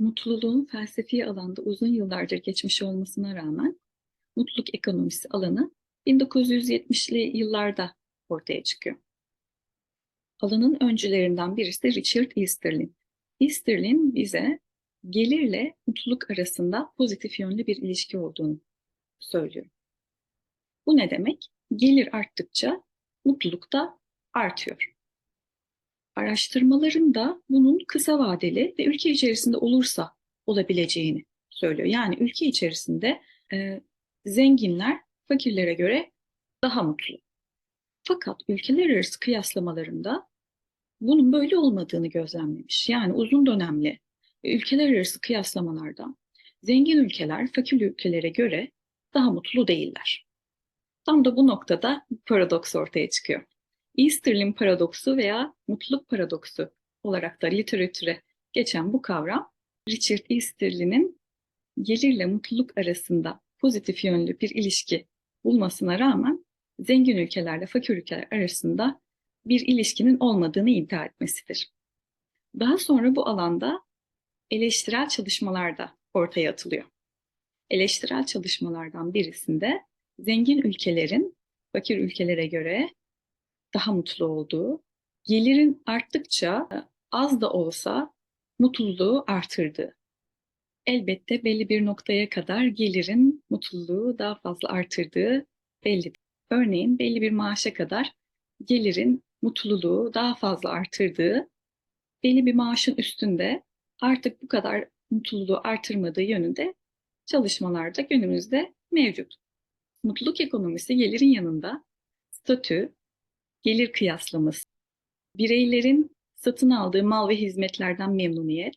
mutluluğun felsefi alanda uzun yıllardır geçmiş olmasına rağmen mutluluk ekonomisi alanı 1970'li yıllarda ortaya çıkıyor. Alanın öncülerinden birisi de Richard Easterlin. Easterlin bize gelirle mutluluk arasında pozitif yönlü bir ilişki olduğunu söylüyor. Bu ne demek? Gelir arttıkça mutluluk da artıyor. Araştırmaların da bunun kısa vadeli ve ülke içerisinde olursa olabileceğini söylüyor. Yani ülke içerisinde e, zenginler fakirlere göre daha mutlu. Fakat ülkeler arası kıyaslamalarında bunun böyle olmadığını gözlemlemiş. Yani uzun dönemli ülkeler arası kıyaslamalarda zengin ülkeler fakir ülkelere göre daha mutlu değiller. Tam da bu noktada paradoks ortaya çıkıyor. Easterlin paradoksu veya mutluluk paradoksu olarak da literatüre geçen bu kavram Richard Easterlin'in gelirle mutluluk arasında pozitif yönlü bir ilişki bulmasına rağmen zengin ülkelerle fakir ülkeler arasında bir ilişkinin olmadığını iddia etmesidir. Daha sonra bu alanda eleştirel çalışmalar da ortaya atılıyor. Eleştirel çalışmalardan birisinde zengin ülkelerin fakir ülkelere göre daha mutlu olduğu, gelirin arttıkça az da olsa mutluluğu artırdığı. Elbette belli bir noktaya kadar gelirin mutluluğu daha fazla artırdığı belli. Örneğin belli bir maaşa kadar gelirin mutluluğu daha fazla artırdığı, belli bir maaşın üstünde artık bu kadar mutluluğu artırmadığı yönünde çalışmalarda günümüzde mevcut. Mutluluk ekonomisi gelirin yanında statü, gelir kıyaslaması, bireylerin satın aldığı mal ve hizmetlerden memnuniyet,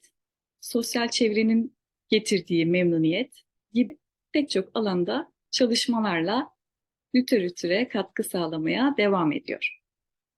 sosyal çevrenin getirdiği memnuniyet gibi pek çok alanda çalışmalarla literatüre katkı sağlamaya devam ediyor.